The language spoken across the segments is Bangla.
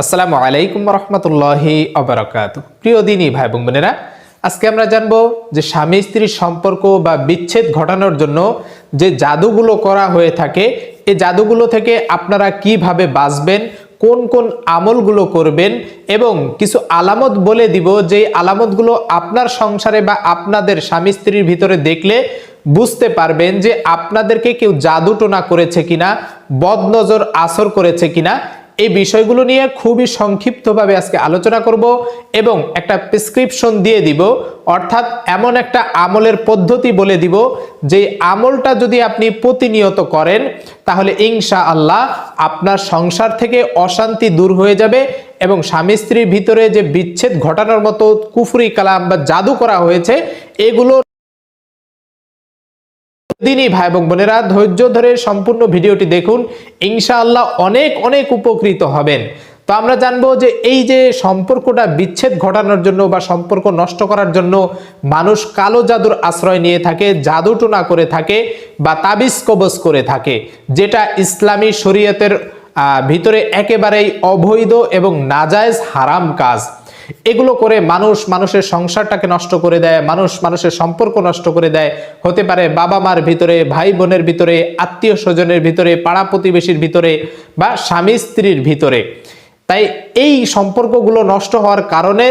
আসসালামু আলাইকুম রহমতুল্লাহি অবরাকাত প্রিয় দিনই ভাই বোন বোনেরা, আজকে আমরা জানব যে স্বামী স্ত্রীর সম্পর্ক বা বিচ্ছেদ ঘটানোর জন্য যে জাদুগুলো করা হয়ে থাকে এই জাদুগুলো থেকে আপনারা কীভাবে বাঁচবেন, কোন কোন আমলগুলো করবেন এবং কিছু আলামত বলে দিব যে আলামতগুলো আপনার সংসারে বা আপনাদের স্বামী স্ত্রীর ভিতরে দেখলে বুঝতে পারবেন যে আপনাদেরকে কেউ জাদু টোনা করেছে কিনা, বদনজর আসর করেছে কিনা এই বিষয়গুলো নিয়ে খুবই সংক্ষিপ্তভাবে আজকে আলোচনা করব এবং একটা প্রেসক্রিপশন দিয়ে দিব, অর্থাৎ এমন একটা আমলের পদ্ধতি বলে দিব যে আমলটা যদি আপনি প্রতিনিয়ত করেন, তাহলে ইনশা আল্লাহ আপনার সংসার থেকে অশান্তি দূর হয়ে যাবে এবং স্বামী স্ত্রীর ভিতরে যে বিচ্ছেদ ঘটানোর মতো কুফরি কালাম বা জাদু করা হয়েছে, এগুলো দিনই ভাই এবং বোনেরা ধৈর্য ধরে সম্পূর্ণ ভিডিওটি দেখুন। ইনশাআল্লাহ অনেক অনেক উপকৃত হবেন। তো আমরা জানব যে এই যে সম্পর্কটা বিচ্ছেদ ঘটানোর জন্য বা সম্পর্ক নষ্ট করার জন্য মানুষ কালো জাদুর আশ্রয় নিয়ে থাকে জাদুটোনা করে থাকে বা তাবিজ কবজ করে থাকে, যেটা ইসলামী শরীয়তের ভিতরে একেবারেই অবৈধ এবং নাজায়েজ হারাম কাজ। এগুলো করে মানুষ মানুষের সংসারটাকে নষ্ট করে দেয়, মানুষ মানুষের সম্পর্ক নষ্ট করে দেয়। হতে পারে বাবা মার ভিতরে, ভাই বোনের ভিতরে, আত্মীয় স্বজনের ভিতরে, পাড়া প্রতিবেশীর ভিতরে বা স্বামী স্ত্রীর ভিতরে। তাই এই সম্পর্কগুলো নষ্ট হওয়ার কারণে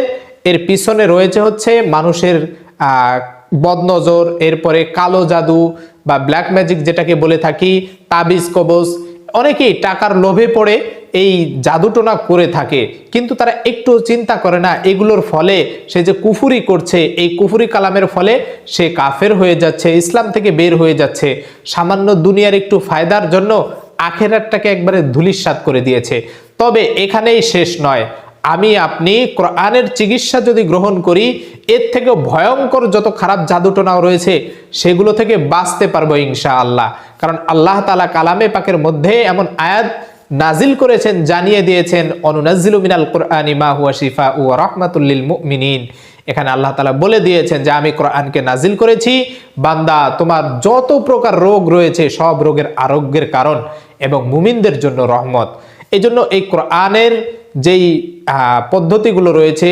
এর পিছনে রয়েছে হচ্ছে মানুষের বদনজর, এরপরে কালো জাদু বা ব্ল্যাক ম্যাজিক যেটাকে বলে থাকি, তাবিজ কবজ। অনেকেই টাকার লোভে পড়ে এই জাদুটোনা করে থাকে, কিন্তু তারা একটু চিন্তা করে না, এগুলোর ফলে সে যে কুফুরি করছে, এই কুফুরি কালামের ফলে সে কাফের হয়ে যাচ্ছে, ইসলাম থেকে বের হয়ে যাচ্ছে। সামান্য দুনিয়ার একটু ফায়দার জন্য আখেরাতটাকে একবারে ধুলিস্বাদ করে দিয়েছে। তবে এখানেই শেষ নয়। আমি, আপনি কোরআনের চিকিৎসা যদি গ্রহণ করি, এর থেকে ভয়ঙ্কর যত খারাপ জাদুটোনাও রয়েছে, সেগুলো থেকে বাঁচতে পারব ইনশা আল্লাহ কারণ আল্লাহ তালা কালামে পাকের মধ্যে এমন আয়াত নাজিল করেছেন, জানিয়ে দিয়েছেন, অনুনাজিল মিনাল কোরআনি মা হুয়া শিফা ও রহমাতুল্লিল মুমিনিন। এখানে আল্লাহ তালা বলে দিয়েছেন যে, আমি কোরআনকে নাজিল করেছি। বান্দা, তোমার যত প্রকার রোগ রয়েছে, সব রোগের আরোগ্যের কারণ এবং মুমিনদের জন্য রহমত। এই জন্য এই কোরআনের যেই পদ্ধতিগুলো রয়েছে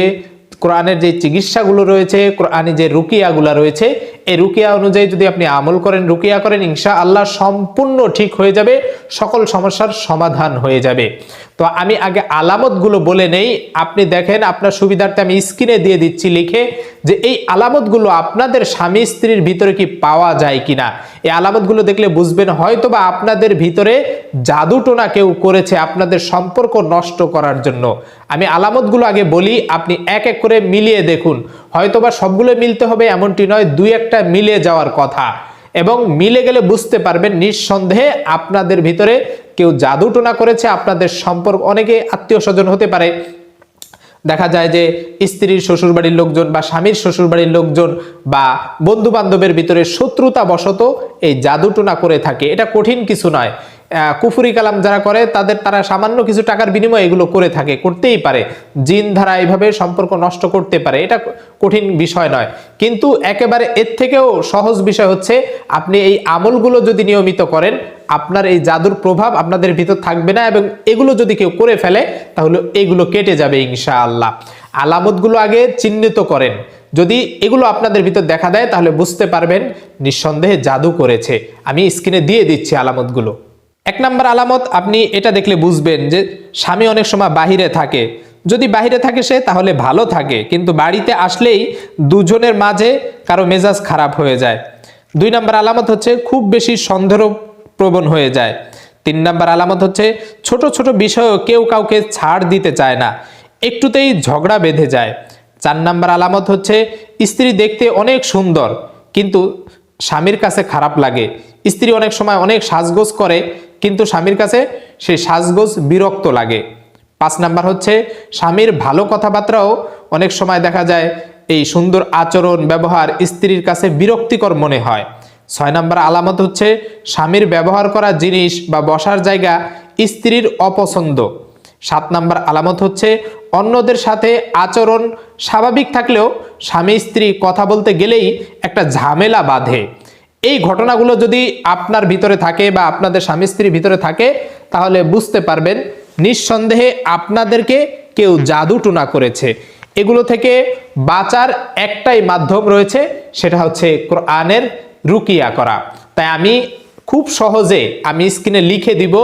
কোরআনের যে চিকিৎসাগুলো রয়েছে কোরআনে যে রুকিয়াগুলো রয়েছে, এই রুকিয়া অনুযায়ী যদি আপনি আমল করেন, রুকিয়া করেন ইনশা আল্লাহ সম্পূর্ণ ঠিক হয়ে যাবে, সকল সমস্যার সমাধান হয়ে যাবে। তো আমি আগে আলামতগুলো বলে নেই। আপনি দেখেন, আপনার সুবিধার্থে আমি স্ক্রিনে দিয়ে দিচ্ছি লিখে যে এই আলামতগুলো আপনাদের স্বামী স্ত্রীর ভিতরে কি পাওয়া যায় কিনা। এই আলামতগুলো দেখলে বুঝবেন হয়তো বা আপনাদের ভিতরে জাদুটোনা কেউ করেছে আপনাদের সম্পর্ক নষ্ট করার জন্য। আমি আলামতগুলো আগে বলি, আপনি এক এক করে মিলিয়ে দেখুন। হয়তোবা সবগুলো মিলতে হবে এমনটি নয়, দুই একটা মিলে যাওয়ার কথা। এবং মিলে গেলে বুঝতে পারবেন, নিঃসন্দেহে আপনাদের ভিতরে কেউ জাদু জাদুটোনা করেছে, আপনাদের সম্পর্ক, অনেকে আত্মীয় স্বজন হতে পারে। দেখা যায় যে স্ত্রীর শ্বশুরবাড়ির লোকজন বা স্বামীর শ্বশুরবাড়ির লোকজন বা বন্ধু বান্ধবের ভিতরে শত্রুতা বশত এই জাদুটোনা করে থাকে। এটা কঠিন কিছু নয়। কুফুরি কালাম যারা করে, তাদের তারা সামান্য কিছু টাকার বিনিময়ে এগুলো করে থাকে, করতেই পারে। জিন ধারা এইভাবে সম্পর্ক নষ্ট করতে পারে, এটা কঠিন বিষয় নয়। কিন্তু একেবারে এর থেকেও সহজ বিষয় হচ্ছে, আপনি এই আমলগুলো যদি নিয়মিত করেন, আপনার এই জাদুর প্রভাব আপনাদের ভিতর থাকবে না এবং এগুলো যদি কেউ করে ফেলে, তাহলে এগুলো কেটে যাবে ইনশাআল্লাহ। আলামতগুলো আগে চিহ্নিত করেন। যদি এগুলো আপনাদের ভিতর দেখা দেয়, তাহলে বুঝতে পারবেন, নিঃসন্দেহে জাদু করেছে। আমি স্ক্রিনে দিয়ে দিচ্ছি আলামতগুলো। এক নম্বর আলামত, আপনি এটা দেখলে বুঝবেন যে স্বামী অনেক সময় বাহিরে থাকে। যদি বাহিরে থাকে সে, তাহলে ভালো থাকে। কিন্তু বাড়িতে আসলেই দুজনের মাঝে কারও মেজাজ খারাপ হয়ে যায়। দুই নম্বর আলামত হচ্ছে, খুব বেশি সন্দেহ প্রবণ হয়ে যায়। তিন নম্বর আলামত হচ্ছে, ছোট ছোট বিষয়েও কেউ কাউকে ছাড় দিতে চায় না। একটুতেই ঝগড়া বেঁধে যায়। চার নম্বর আলামত হচ্ছে, স্ত্রী দেখতে অনেক সুন্দর, কিন্তু স্বামীর কাছে খারাপ লাগে। স্ত্রী অনেক সময় অনেক সাজগোজ করে কিন্তু স্বামীর কাছে সে সাজগোজ বিরক্ত লাগে। পাঁচ নাম্বার হচ্ছে, স্বামীর ভালো কথাবার্তাও অনেক সময় দেখা যায় এই সুন্দর আচরণ, ব্যবহার স্ত্রীর কাছে বিরক্তিকর মনে হয়। ছয় নাম্বার আলামত হচ্ছে, স্বামীর ব্যবহার করা জিনিস বা বসার জায়গা স্ত্রীর অপছন্দ। সাত নাম্বার আলামত হচ্ছে, অন্যদের সাথে আচরণ স্বাভাবিক থাকলেও স্বামী স্ত্রী কথা বলতে গেলেই একটা ঝামেলা বাঁধে। এই ঘটনাগুলো যদি আপনার ভিতরে থাকে বা আপনাদের স্বামী স্ত্রীর ভিতরে থাকে, তাহলে বুঝতে পারবেন, নিঃসন্দেহে আপনাদেরকে কেউ জাদু টুনা করেছে। এগুলো থেকে বাঁচার একটাই মাধ্যম রয়েছে, সেটা হচ্ছে কোরআনের রুকিয়া করা। তাই আমি খুব সহজে আমি স্ক্রিনে লিখে দিব,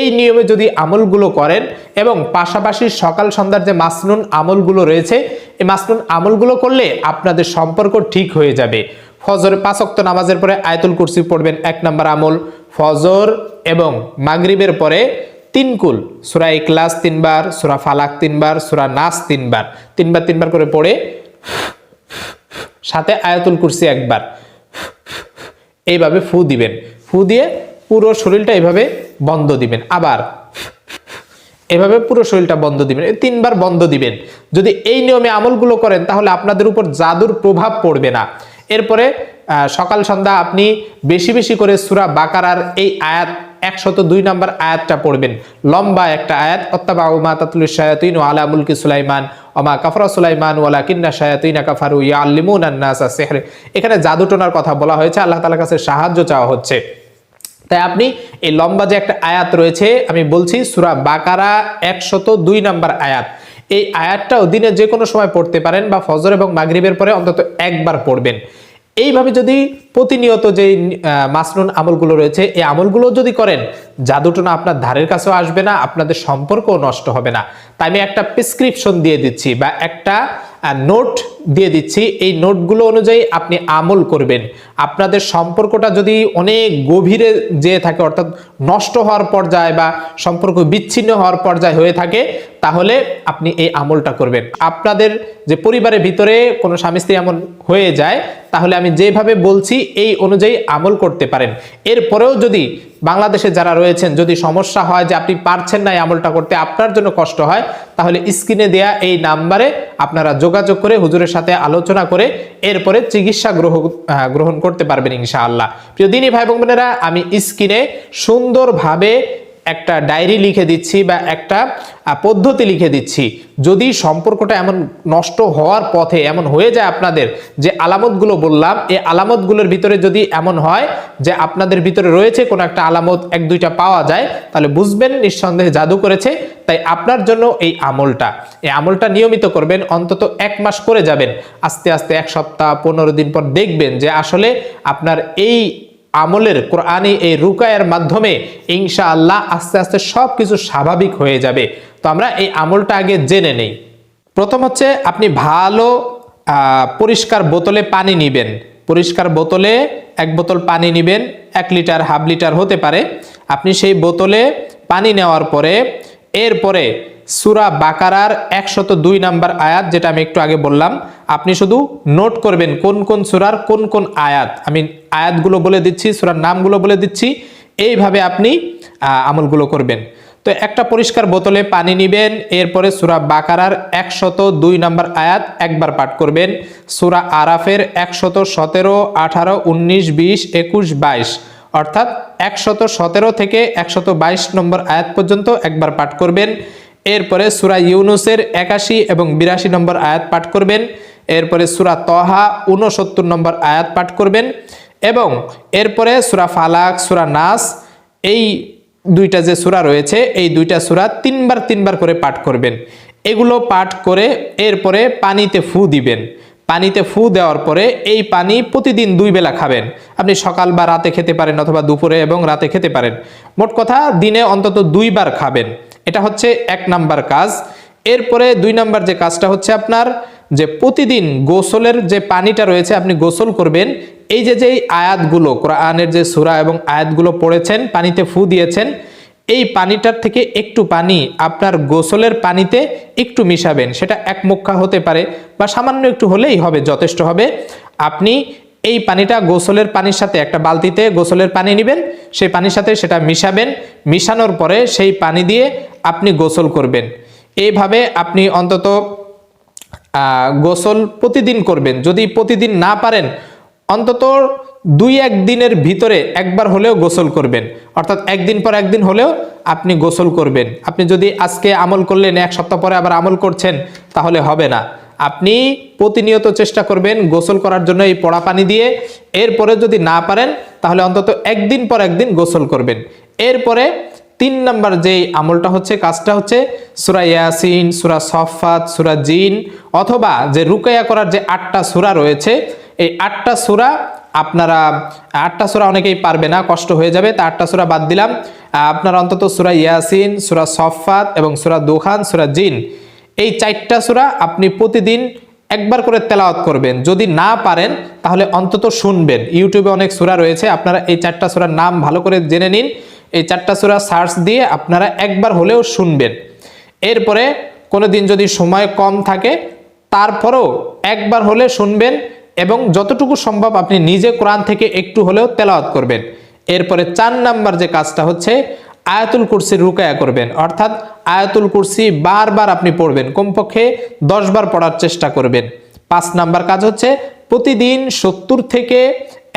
এই নিয়মে যদি আমলগুলো করেন এবং পাশাপাশি সকাল সন্ধ্যার যে মাসনুন আমলগুলো রয়েছে, এই মাসনুন আমলগুলো করলে আপনাদের সম্পর্ক ঠিক হয়ে যাবে। ফজর পাঁচক্ত নামাজের পরে আয়তুল কুরসি পড়বেন, এক নম্বর আমল ফজর এবং মাগরিবের পরে তিন কুল, সুরা ইকলাস তিনবার, সুরা ফালাক তিনবার, সুরা নাস তিনবার তিনবার তিনবার করে পড়ে সাথে আয়াতুল কুরসি একবার। এইভাবে ফু দিবেন, ফু দিয়ে পুরো শরীরটা এভাবে বন্ধ দিবেন। আবার এভাবে পুরো শরীরটা বন্ধ দিবেন, এই তিনবার বন্ধ দিবেন। যদি এই নিয়মে আমলগুলো করেন তাহলে আপনাদের উপর জাদুর প্রভাব পড়বে না। এরপরে সকাল সন্ধ্যা আপনি বেশি বেশি করে সুরা বাকারার এই আয়াত, একশত দুই নম্বর আয়াতটা পড়বেন। লম্বা একটা আয়াত অত্তাবা উমা তাতুল শায়াতিন ও আলা মুলকি সুলাইমান অমা কাফরা সুলাইমান ওয়ালা কিন্না শায়াতিনা কাফারু ইয়াল্লিমুন আন্নাসা সিহর। এখানে জাদুটোনার কথা বলা হয়েছে, আল্লাহ তাআলার কাছে সাহায্য চাওয়া হচ্ছে। তাই আপনি এই লম্বা যে একটা আয়াত রয়েছে, আমি বলছি সুরা বাকারা একশত দুই নাম্বার আয়াত। এই আয়াতটাও দিনে যে কোনো সময় পড়তে পারেন বা ফজর এবং মাগরিবের পরে অন্তত একবার পড়বেন। এইভাবে যদি প্রতিনিয়ত যে মাসনুন আমলগুলো রয়েছে, এই আমলগুলো যদি করেন জাদুটনা আপনার ধারের কাছেও আসবে না, আপনাদের সম্পর্কও নষ্ট হবে না। তাই আমি একটা প্রেসক্রিপশন দিয়ে দিচ্ছি বা একটা নোট দিয়ে দিচ্ছি। এই নোটগুলো অনুযায়ী আপনি আমল করবেন। আপনাদের সম্পর্কটা যদি অনেক গভীরে যেয়ে থাকে, অর্থাৎ নষ্ট হওয়ার পর্যায়ে বা সম্পর্ক বিচ্ছিন্ন হওয়ার পর্যায়ে হয়ে থাকে, তাহলে আপনি এই আমলটা করবেন। আপনাদের যে পরিবারের ভিতরে কোনো স্বামী স্ত্রী এমন হয়ে যায়, তাহলে আমি যেভাবে বলছি, এই অনুযায়ী আমল করতে পারেন। এরপরেও যদি বাংলাদেশে যারা রয়েছেন, যদি সমস্যা হয় যে আপনি পারছেন না এই আমলটা করতে, আপনার জন্য কষ্ট হয়, তাহলে স্ক্রিনে দেয়া এই নাম্বারে আপনারা যোগাযোগ করে হুজুরের সাথে আলোচনা করে এরপরে চিকিৎসা গ্রহণ করতে পারবেন ইনশাআল্লাহ। প্রিয় দিনী ভাই বোনেরা, আমি স্ক্রিনে সুন্দরভাবে একটা ডায়েরি লিখে দিচ্ছি বা একটা পদ্ধতি লিখে দিচ্ছি। যদি সম্পর্কটা এমন নষ্ট হওয়ার পথে এমন হয়ে যায় আপনাদের, যে আলামতগুলো বললাম, এই আলামতগুলোর ভিতরে যদি এমন হয় যে আপনাদের ভিতরে রয়েছে কোনো একটা আলামত, এক, দুইটা পাওয়া যায়, তাহলে বুঝবেন, নিঃসন্দেহে জাদু করেছে। তাই আপনার জন্য এই আমলটা এই আমলটা নিয়মিত করবেন, অন্তত এক মাস করে যাবেন। আস্তে আস্তে এক সপ্তাহ, পনেরো দিন পর দেখবেন যে আসলে আপনার এই আমলের কোরআনি এই রুকায়ের মাধ্যমে ইনশা আল্লাহ আস্তে আস্তে সব কিছু স্বাভাবিক হয়ে যাবে। তো আমরা এই আমলটা আগে জেনে নেই। প্রথম হচ্ছে আপনি ভালো পরিষ্কার বোতলে পানি নিবেন। পরিষ্কার বোতলে এক বোতল পানি নিবেন, এক লিটার, হাফ লিটার হতে পারে। আপনি সেই বোতলে পানি নেওয়ার পরে, এরপরে সুরা বাকারার একশত দুই নাম্বার আয়াত, যেটা আমি একটু আগে বললাম। আপনি শুধু নোট করবেন কোন কোন সুরার কোন কোন আয়াত। আমি আয়াতগুলো বলে দিচ্ছি, সুরার নামগুলো বলে দিচ্ছি। এইভাবে আপনি আমলগুলো করবেন। তো একটা পরিষ্কার বোতলে পানি নিবেন, এরপরে সুরা বাকারার একশত দুই নাম্বার আয়াত একবার পাঠ করবেন। সুরা আরাফের একশত সতেরো, আঠারো, উনিশ, বিশ, একুশ, বাইশ। অর্থাৎ একশত সতেরো থেকে একশত বাইশ নম্বর আয়াত পর্যন্ত একবার পাঠ করবেন। এরপরে সুরা ইউনুসের একাশি এবং বিরাশি নম্বর আয়াত পাঠ করবেন। এরপরে সুরা তহা উনসত্তর নম্বর আয়াত পাঠ করবেন এবং এরপরে সুরা ফালাক, সুরা নাস, এই দুইটা যে সুরা রয়েছে, এই দুইটা সুরা তিনবার তিনবার করে পাঠ করবেন। এগুলো পাঠ করে এরপরে পানিতে ফু দিবেন। পানিতে ফু দেওয়ার পরে এই পানি প্রতিদিন দুই বেলা খাবেন। আপনি সকাল বা রাতে খেতে পারেন অথবা দুপুরে এবং রাতে খেতে পারেন। মোট কথা দিনে অন্তত দুইবার খাবেন। এটা হচ্ছে এক নাম্বার কাজ। এরপরে দুই নাম্বার যে কাজটা হচ্ছে আপনার যে প্রতিদিন গোসলের যে পানিটা রয়েছে আপনি গোসল করবেন, এই যে যে আয়াতগুলো, কোরআনের যে সূরা এবং আয়াতগুলো পড়েছেন, পানিতে ফু দিয়েছেন, এই পানিটার থেকে একটু পানি আপনার গোসলের পানিতে একটু মিশাবেন। সেটা এক মুখা হতে পারে বা সামান্য একটু হলেই হবে, যথেষ্ট হবে। আপনি এই পানিটা গোসলের পানির সাথে, একটা বালতিতে গোসলের পানি নেবেন, সেই পানির সাথে সেটা মিশাবেন, মিশানোর পরে সেই পানি দিয়ে আপনি গোসল করবেন। এইভাবে আপনি অন্তত গোসল প্রতিদিন করবেন। যদি প্রতিদিন না পারেন, অন্তত দুই এক দিনের ভিতরে একবার হলেও গোসল করবেন। অর্থাৎ একদিন পর একদিন হলেও আপনি গোসল করবেন। আপনি যদি আজকে আমল করলেন, এক সপ্তাহ পরে আবার আমল করছেন, তাহলে হবে না। আপনি প্রতিনিয়ত চেষ্টা করবেন গোসল করার জন্য এই পড়া পানি দিয়ে। এরপরে যদি না পারেন, তাহলে অন্তত একদিন পর একদিন গোসল করবেন। এরপরে তিন নাম্বার যে আমলটা হচ্ছে, কাজটা হচ্ছে সুরা ইয়াসিন, সুরা সফাত সুরা জিন, অথবা যে রুকাইয়া করার যে আটটা সুরা রয়েছে, এই আটটা সুরা আপনারা, আটটা সুরা অনেকেই পারবে না, কষ্ট হয়ে যাবে, তা আটটা সুরা বাদ দিলাম। আপনারা অন্তত সুরা ইয়াসিন, সুরা সফাত এবং সুরা দোখান, সুরা জিন এই চারটা সুরা আপনি প্রতিদিন একবার করে তেলাওয়াত করবেন। যদি না পারেন, তাহলে অন্তত শুনবেন। ইউটিউবে অনেক সুরা রয়েছে, আপনারা এই চারটা সুরার নাম ভালো করে জেনে নিন। এই চারটা সুরা সার্চ দিয়ে আপনারা একবার হলেও শুনবেন। এরপরে কোনো দিন যদি সময় কম থাকে, তারপরেও একবার হলে শুনবেন এবং যতটুকু সম্ভব আপনি নিজে কোরআন থেকে একটু হলেও তেলাওয়াত করবেন। এরপরে চার নাম্বার যে কাজটা হচ্ছে আয়াতুল কুরসির রুকায়া করবেন। অর্থাৎ আয়াতুল কুরসি বারবার আপনি পড়বেন। কমপক্ষে দশ বার পড়ার চেষ্টা করবেন। পাঁচ নাম্বার কাজ হচ্ছে প্রতিদিন সত্তর থেকে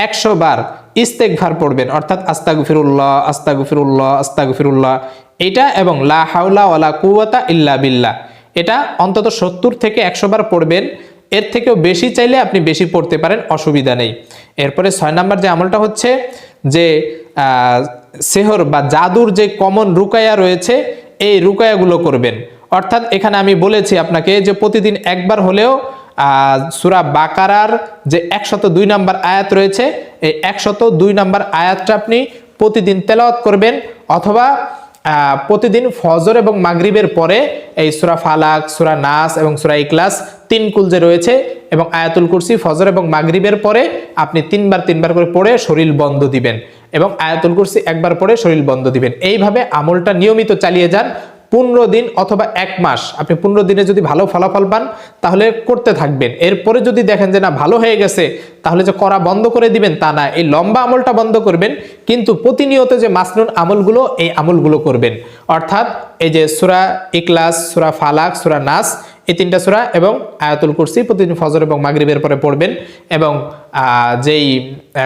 একশো বার ইস্তেকভার পড়বেন। অর্থাৎ আস্তাগফিরুল্লাহ আস্তাগফিরুল্লাহ আস্তাগফিরুল্লাহ। এটা এবং লা হাওলা ওয়ালা কুয়াতা ইল্লা বিল্লাহ। এটা অন্তত সত্তর থেকে একশো বার পড়বেন। এর থেকেও বেশি চাইলে আপনি বেশি পড়তে পারেন, অসুবিধা নেই। এরপরে ছয় নাম্বার যে আমলটা হচ্ছে যে সেহর বা জাদুর যে কমন রুকায়া রয়েছে, এই রুকায়াগুলো করবেন। অর্থাৎ এখানে আমি বলেছি আপনাকে যে প্রতিদিন একবার হলেও সুরা বাকারার যে একশত দুই নম্বর আয়াত রয়েছে, এই একশত দুই নম্বর আয়াতটা আপনি প্রতিদিন তেলাওয়াত করবেন অথবা প্রতিদিন ফজর এবং মাগরিবের পরে এই সুরা ফালাক, সুরা নাস এবং সুরা ইকলাস তিন কুল যে রয়েছে এবং আয়াতুল কুরসি, ফজর এবং মাগরিবের পরে আপনি তিনবার তিনবার করে পড়ে শরীর বন্ধ দিবেন এবং আয়াতুল কুরসি একবার পড়ে শরীর বন্ধ দিবেন। এইভাবে আমলটা নিয়মিত চালিয়ে যান পনেরো দিন অথবা এক মাস। আপনি পনেরো দিনে যদি ভালো ফলাফল পান, তাহলে করতে থাকবেন। এরপরে যদি দেখেন যে না, ভালো হয়ে গেছে, তাহলে যে করা বন্ধ করে দিবেন তা না। এই লম্বা আমলটা বন্ধ করবেন, কিন্তু প্রতিনিয়ত যে মাসনুন আমলগুলো, এই আমলগুলো করবেন। অর্থাৎ এই যে সুরা ইকলাস সুরা ফালাক, সুরা নাস এই তিনটা সুরা এবং আয়াতুল কুরসি প্রতিদিন ফজর এবং মাগরিবের পরে পড়বেন এবং যেই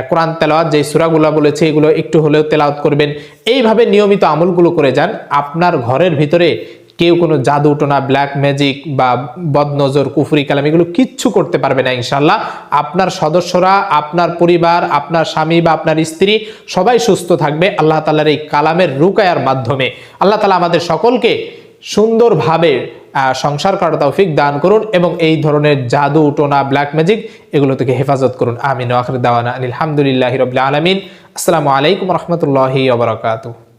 কোরআন তেলাওয়াত, যেই সুরাগুলো বলেছে, এগুলো একটু হলেও তেলাওয়াত করবেন। এইভাবে নিয়মিত আমলগুলো করে যান। আপনার ঘরের ভিতরে কেউ কোনো জাদু টোনা ব্ল্যাক ম্যাজিক বা বদনজর, কুফরি কালাম এগুলো কিচ্ছু করতে পারবে না ইনশাল্লাহ আপনার সদস্যরা, আপনার পরিবার, আপনার স্বামী বা আপনার স্ত্রী সবাই সুস্থ থাকবে আল্লাহ তালার এই কালামের রুকায়ার মাধ্যমে। আল্লাহ তালা আমাদের সকলকে সুন্দরভাবে সংসার করার তৌফিক দান করুন এবং এই ধরনের জাদু, টোনা ব্ল্যাক ম্যাজিক এগুলো থেকে হেফাজত করুন। আমিন। আখর দাওয়ানা আলহামদুলিল্লাহ রবিল আলমিন। আসসালামু আলাইকুম রহমতুল্লাহি ওবরাকাতু